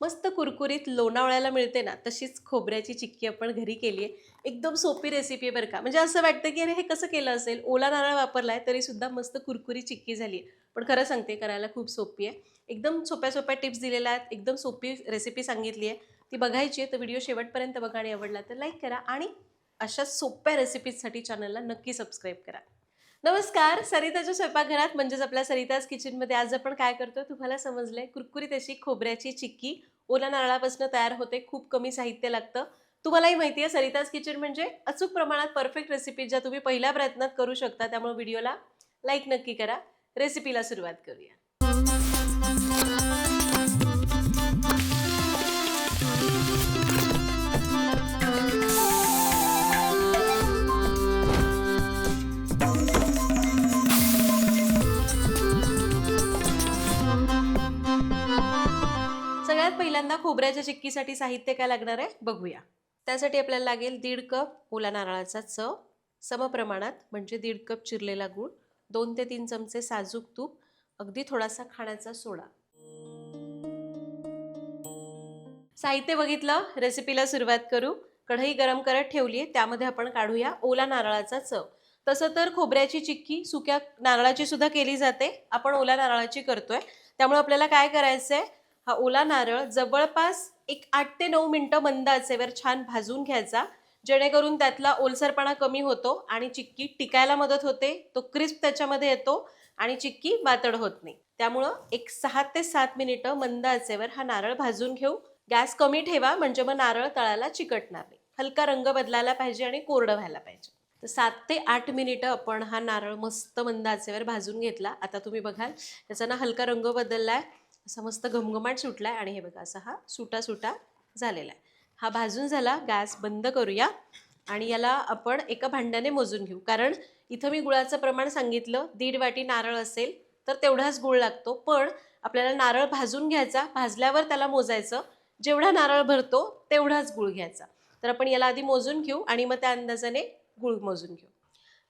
मस्त कुरकुरीत लोणावळ्याला मिळते ना तशीच खोबऱ्याची चिक्की आपण घरी केली आहे. एकदम सोपी रेसिपी आहे बरं का. म्हणजे असं वाटतं की अरे हे कसं केलं असेल? ओला नारळ वापरला आहे तरीसुद्धा मस्त कुरकुरी चिक्की झाली आहे. पण खरं सांगते करायला खूप सोपी आहे. एकदम सोप्या सोप्या टिप्स दिलेल्या आहेत. एकदम सोपी रेसिपी सांगितली आहे. ती बघायची आहे. तर व्हिडिओ शेवटपर्यंत बघा आणि आवडला तर लाईक करा आणि अशा सोप्या रेसिपीजसाठी चॅनलला नक्की सबस्क्राईब करा. नमस्कार सरिताच्या स्वयंपाकघरात म्हणजेच आपल्या सरिताज किचनमध्ये आज आपण काय करतोय? तुम्हाला समजलंय कुरकुरीत अशी खोबऱ्याची चिक्की ओला नारळापासून तयार होते खूप कमी साहित्य लागतं. तुम्हालाही माहिती आहे सरिताज किचन म्हणजे अचूक प्रमाणात परफेक्ट रेसिपी ज्या तुम्ही पहिल्या प्रयत्नात करू शकता त्यामुळे व्हिडिओला लाईक नक्की करा. रेसिपीला सुरुवात करूया. खोबऱ्याच्या चिक्कीसाठी साहित्य काय लागणार आहे? बघूया. त्यासाठी आपल्याला लागेल दीड कप ओला नारळाचा चव. समप्रमाणात म्हणजे दीड कप चिरलेला गूळ. दोन ते तीन चमचे साजूक तूप. अगदी थोडासा खाण्याचा सोडा. साहित्य बघितलं? रेसिपीला सुरुवात करू. कढई गरम करत ठेवली आहे त्यामध्ये आपण काढूया ओला नारळाचा चव. तसं तर खोबऱ्याची चिक्की सुक्या नारळाची सुद्धा केली जाते. आपण ओला नारळाची करतोय. त्यामुळे आपल्याला काय करायचं आहे हा ओला नारळ जवळपास एक आठ ते नऊ मिनटं मंद आचेवर छान भाजून घ्यायचा जेणेकरून त्यातला ओलसरपणा कमी होतो आणि चिक्की टिकायला मदत होते तो क्रिस्प त्याच्यामध्ये येतो आणि चिक्की वातड होत नाही. त्यामुळं एक सहा ते सात मिनिटं मंद आचेवर हा नारळ भाजून घेऊ. गॅस कमी ठेवा म्हणजे मग नारळ तळाला चिकटणार नाही. हलका रंग बदलायला पाहिजे आणि कोरडं व्हायला पाहिजे. तर सात ते आठ मिनिटं आपण हा नारळ मस्त मंद आचेवर भाजून घेतला. आता तुम्ही बघाल त्याचा ना हलका रंग बदलला आहे असा मस्त घमघमाट सुटला आहे आणि हे बघा असा हा सुटा सुटा झालेला आहे. हा भाजून झाला गॅस बंद करूया आणि याला आपण एका भांड्याने मोजून घेऊ. कारण इथं मी गुळाचं प्रमाण सांगितलं दीड वाटी नारळ असेल तर तेवढाच गुळ लागतो. पण आपल्याला नारळ भाजून घ्यायचा भाजल्यावर त्याला मोजायचं. जेवढा नारळ भरतो तेवढाच गुळ घ्यायचा. तर आपण याला आधी मोजून घेऊ आणि मग त्या अंदाजाने गुळ मोजून घेऊ.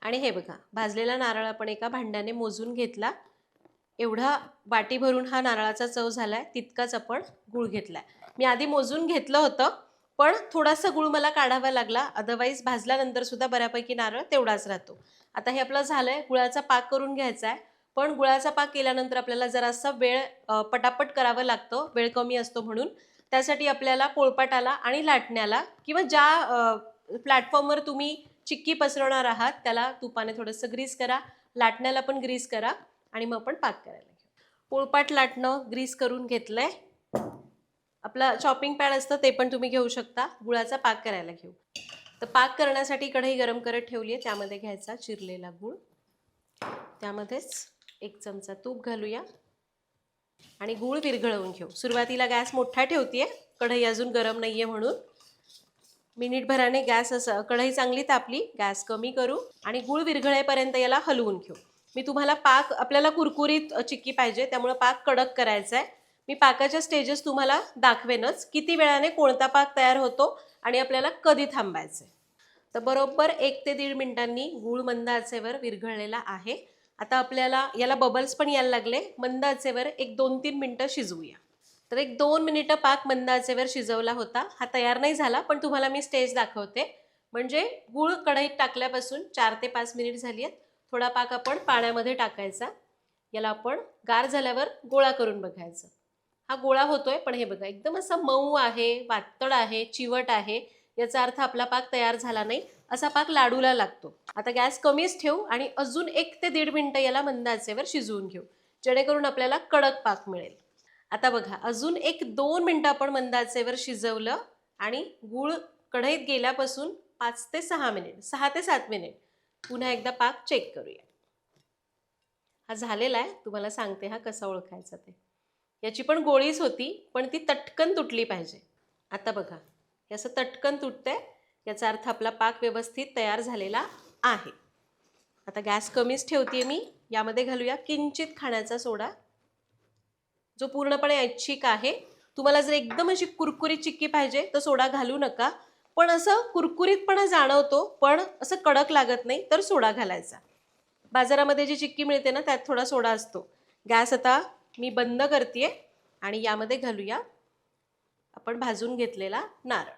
आणि हे बघा भाजलेला नारळ आपण एका भांड्याने मोजून घेतला. एवढा वाटी भरून हा नारळाचा चव झाला आहे तितकाच आपण गुळ आहे मी आधी मोजून घेतलं होतं पण थोडासा गुळ मला काढावा लागला. अदरवाईज भाजल्यानंतर सुद्धा बऱ्यापैकी नारळ तेवढाच राहतो. आता हे आपलं झालं आहे गुळाचा पाक करून घ्यायचा आहे. पण गुळाचा पाक केल्यानंतर आपल्याला जरासा वेळ पटापट करावं लागतं. वेळ कमी असतो म्हणून. त्यासाठी आपल्याला पोळपाटाला आणि लाटण्याला किंवा ज्या प्लॅटफॉर्मवर तुम्ही चिक्की पसरवणार आहात त्याला तुपाने थोडंसं ग्रीस करा. लाटण्याला पण ग्रीस करा. आणि मग आपण पाक करायला घेऊ. पोळपाट लाटणं ग्रीस करून घेतलं आहे आपला चॉपिंग पॅड असतं ते पण तुम्ही घेऊ शकता. गुळाचा पाक करायला घेऊ. तर पाक करण्यासाठी कढई गरम करत ठेवली आहे. त्यामध्ये घ्यायचा चिरलेला गूळ. त्यामध्येच एक चमचा तूप घालूया. आणि गूळ विरघळवून घेऊ. सुरुवातीला गॅस मोठा ठेवतीये. कढई अजून गरम नाही आहे म्हणून. मिनिटभराने गॅस असं कढई चांगली तापली गॅस कमी करू आणि गूळ विरघळेपर्यंत याला हलवून घेऊ. मी तुम्हाला पाक आपल्याला कुरकुरीत चिक्की पाहिजे त्यामुळं पाक कडक करायचा आहे मी पाकाच्या स्टेजेस तुम्हाला दाखवेनच किती वेळाने कोणता पाक तयार होतो आणि आपल्याला कधी थांबायचं आहे तर बरोबर एक ते दीड मिनिटांनी गूळ मंद आचेवर विरघळलेला आहे. आता आपल्याला याला बबल्स पण यायला लागले. मंद आचेवर एक दोन तीन मिनटं शिजवूया. तर एक दोन मिनिटं पाक मंद आचेवर शिजवला होता. हा तयार नाही झाला पण तुम्हाला मी स्टेज दाखवते. म्हणजे गूळ कढईत टाकल्यापासून चार ते पाच मिनिट झाली आहेत. थोडा पाक आपण पाण्यामध्ये टाकायचा. याला आपण गार झाल्यावर गोळा करून बघायचं. हा गोळा होतोय पण हे बघा एकदम असा मऊ आहे वातड आहे चिवट आहे. याचा अर्थ आपला पाक तयार झाला नाही असा पाक लाडूला लागतो. आता गॅस कमीच ठेवू आणि अजून एक ते दीड मिनटं याला मंदाचेवर शिजवून घेऊ जेणेकरून आपल्याला कडक पाक मिळेल. आता बघा अजून एक दोन मिनटं आपण मंदाचेवर शिजवलं आणि गूळ कढईत गेल्यापासून पाच ते सहा मिनिट सहा ते सात मिनिट पुन्हा एकदा पाक चेक करूया. हा झालेला आहे. तुम्हाला सांगते हा कसा ओळखायचा ते. याची पण गोळीच होती पण ती तटकन तुटली पाहिजे. आता बघा. हे असं तटकन तुटतंय. याचा अर्थ आपला पाक व्यवस्थित तयार झालेला आहे. आता गॅस कमीच ठेवते मी. यामध्ये घालूया किंचित खाण्याचा सोडा. जो पूर्णपणे ऐच्छिक आहे. तुम्हाला जर एकदम अशी कुरकुरी चिक्की पाहिजे तर सोडा घालू नका. पण असं कुरकुरीतपणा जाणवतो पण असं कडक लागत नाही तर सोडा घालायचा. बाजारामध्ये जी चिक्की मिळते ना त्यात थोडा सोडा असतो. गॅस आता मी बंद करते आणि यामध्ये घालूया आपण भाजून घेतलेला नारळ.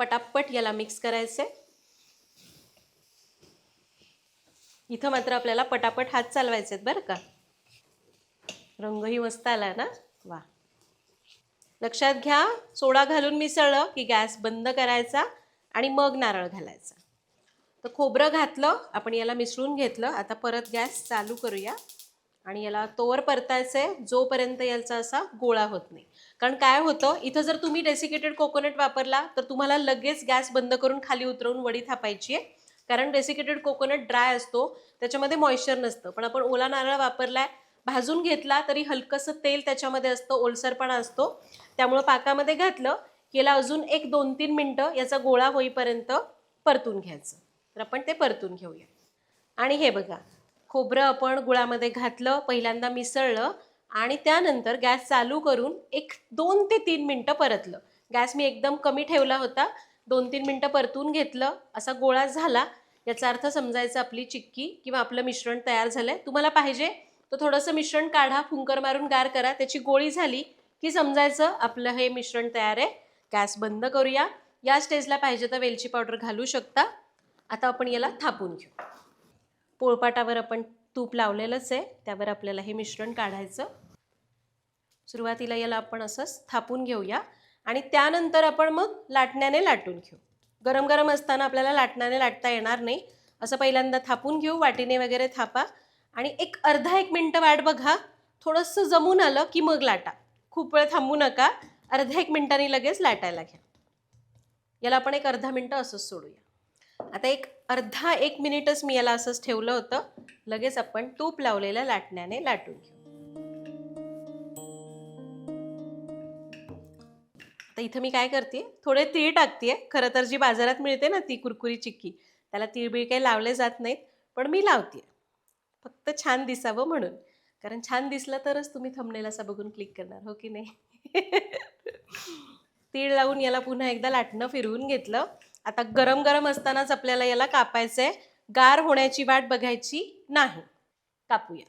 पटापट याला मिक्स करायचे इथं मात्र आपल्याला पटापट हात चालवायचे आहेत बरं का. रंगही मस्त आला ना? वा. लक्षात घ्या सोडा घालून मिसळलं की गॅस बंद करायचा आणि मग नारळ घालायचा. तर खोबरं घातलं आपण याला मिसळून घेतलं. आता परत गॅस चालू करूया. आणि याला तोवर परतायचं आहे जोपर्यंत याचा असा गोळा होत नाही. कारण काय होतं इथं जर तुम्ही डेसिकेटेड कोकोनट वापरला तर तुम्हाला लगेच गॅस बंद करून खाली उतरवून वडी थापायची आहे. कारण डेसिकेटेड कोकोनट ड्राय असतो त्याच्यामध्ये मॉइश्चर नसतं. पण आपण ओला नारळ वापरला आहे भाजून घेतला तरी हलकंसं तेल त्याच्यामध्ये असतं ओलसरपणा असतो. त्यामुळं पाकामध्ये घातलं की याला अजून एक दोन तीन मिनटं याचा गोळा होईपर्यंत परतून घ्यायचं. तर आपण ते परतून घेऊया. आणि हे बघा खोबरं आपण गुळामध्ये घातलं पहिल्यांदा मिसळलं आणि त्यानंतर गॅस चालू करून एक दोन ते तीन मिनटं परतलं. गॅस मी एकदम कमी ठेवला होता दोन तीन मिनटं परतून घेतलं असा गोळा झाला. याचा अर्थ समजायचा आपली चिक्की किंवा आपलं मिश्रण तयार झालं आहे तुम्हाला पाहिजे तर थोडंसं मिश्रण काढा फुंकर मारून गार करा. त्याची गोळी झाली की समजायचं आपलं हे मिश्रण तयार आहे. गॅस बंद करूया. या स्टेजला पाहिजे तर वेलची पावडर घालू शकता. आता आपण याला थापून घेऊ. पोळपाटावर आपण तूप लावलेलंच आहे. त्यावर आपल्याला हे मिश्रण काढायचं. सुरुवातीला याला आपण असंच थापून घेऊया. आणि त्यानंतर आपण मग लाटण्याने लाटून घेऊ. गरम गरम असताना आपल्याला लाटण्याने लाटता येणार नाही. असं पहिल्यांदा थापून घेऊ. वाटीने वगैरे थापा. आणि एक अर्धा एक मिनटं वाट बघा. थोडंसं जमून आलं की मग लाटा. खूप वेळ थांबू नका. अर्ध्या एक मिनिटांनी लगेच लाटायला घ्या. याला आपण एक अर्धा मिनटं असंच सोडूया. आता एक अर्धा एक मिनिटच मी याला असंच ठेवलं होतं. लगेच आपण तूप लावलेल्या लाटण्याने लाटून घेऊ. आता इथं मी काय करते थोडे तीळ टाकते खरं तर जी बाजारात मिळते ना ती कुरकुरी चिक्की त्याला तीळबीळ काही लावले जात नाहीत पण मी लावते फक्त छान दिसावं म्हणून. कारण छान दिसलं तरच तुम्ही थंबनेल असा बघून क्लिक करणार हो की नाही? तीळ लावून याला पुन्हा एकदा लाटणं फिरवून घेतलं. आता गरम गरम असतानाच आपल्याला याला कापायचं आहे गार होण्याची वाट बघायची नाही. कापूया.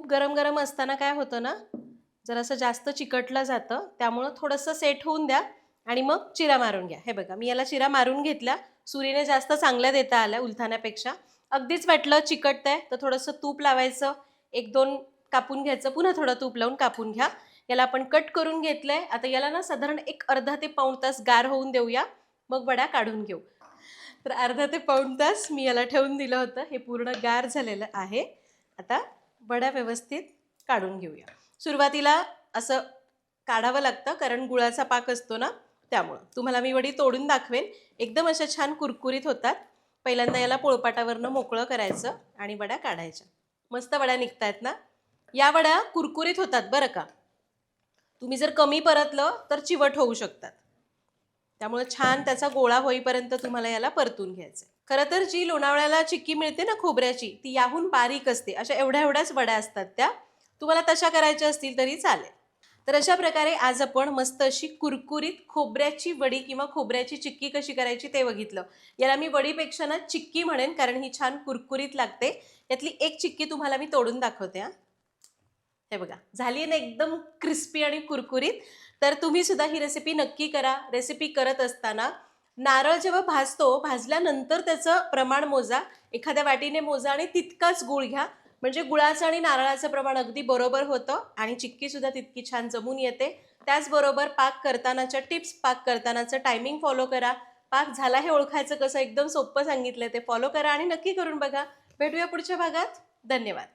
खूप गरम गरम असताना काय होतं ना जरासं जास्त चिकटलं जातं त्यामुळं थोडंसं सेट होऊन द्या आणि मग चिरा मारून घ्या. हे बघा मी याला चिरा मारून घेतल्या सुरीने जास्त चांगल्या देता आल्या उलथाण्यापेक्षा. अगदीच वाटलं चिकटतंय तर थोडंसं तूप लावायचं. एक दोन कापून घ्यायचं पुन्हा थोडं तूप लावून कापून घ्या. याला आपण कट करून घेतलंय. आता याला ना साधारण एक अर्धा ते पाऊण तास गार होऊन देऊया. मग वड्या काढून घेऊ. तर अर्धा ते पाऊण तास मी याला ठेवून दिलं होतं. हे पूर्ण गार झालेलं आहे. आता वड्या व्यवस्थित काढून घेऊया. सुरुवातीला असं काढावं लागतं कारण गुळाचा पाक असतो ना त्यामुळं. तुम्हाला मी वडी तोडून दाखवेन. एकदम अशा छान कुरकुरीत होतात. पहिल्यांदा याला पोळपाटावरनं मोकळं करायचं आणि वड्या काढायच्या. मस्त वड्या निघतायत ना? या वड्या कुरकुरीत होतात बरं का? तुम्ही जर कमी परतलं तर चिवट होऊ शकतात. त्यामुळे छान त्याचा गोळा होईपर्यंत तुम्हाला याला परतून घ्यायचं खरं तर जी लोणावळ्याला चिक्की मिळते ना खोबऱ्याची ती याहून बारीक असते. अशा एवढ्या एवढ्याच वड्या असतात त्या. तुम्हाला तशा करायच्या असतील तरी चालेल. तर अशा प्रकारे आज आपण मस्त अशी कुरकुरीत खोबऱ्याची वडी किंवा खोबऱ्याची चिक्की कशी करायची ते बघितलं. याला मी वडीपेक्षा ना चिक्की म्हणेन कारण ही छान कुरकुरीत लागते. यातली एक चिक्की तुम्हाला मी तोडून दाखवते हा. हे बघा झाली ना एकदम क्रिस्पी आणि कुरकुरीत. तर तुम्ही सुद्धा ही रेसिपी नक्की करा. रेसिपी करत असताना नारळ जेव्हा भाजतो भाजल्यानंतर त्याचं प्रमाण मोजा. एखाद्या वाटीने मोजा आणि तितकाच गुळ घ्या. म्हणजे गुळाचं आणि नारळाचं प्रमाण अगदी बरोबर होतं आणि चिक्कीसुद्धा तितकी छान जमून येते. त्याचबरोबर पाक करतानाच्या टिप्स पाक करतानाचं टायमिंग फॉलो करा. पाक झाला हे ओळखायचं कसं? एकदम सोपं सांगितलं ते. फॉलो करा आणि नक्की करून बघा. भेटूया पुढच्या भागात. धन्यवाद.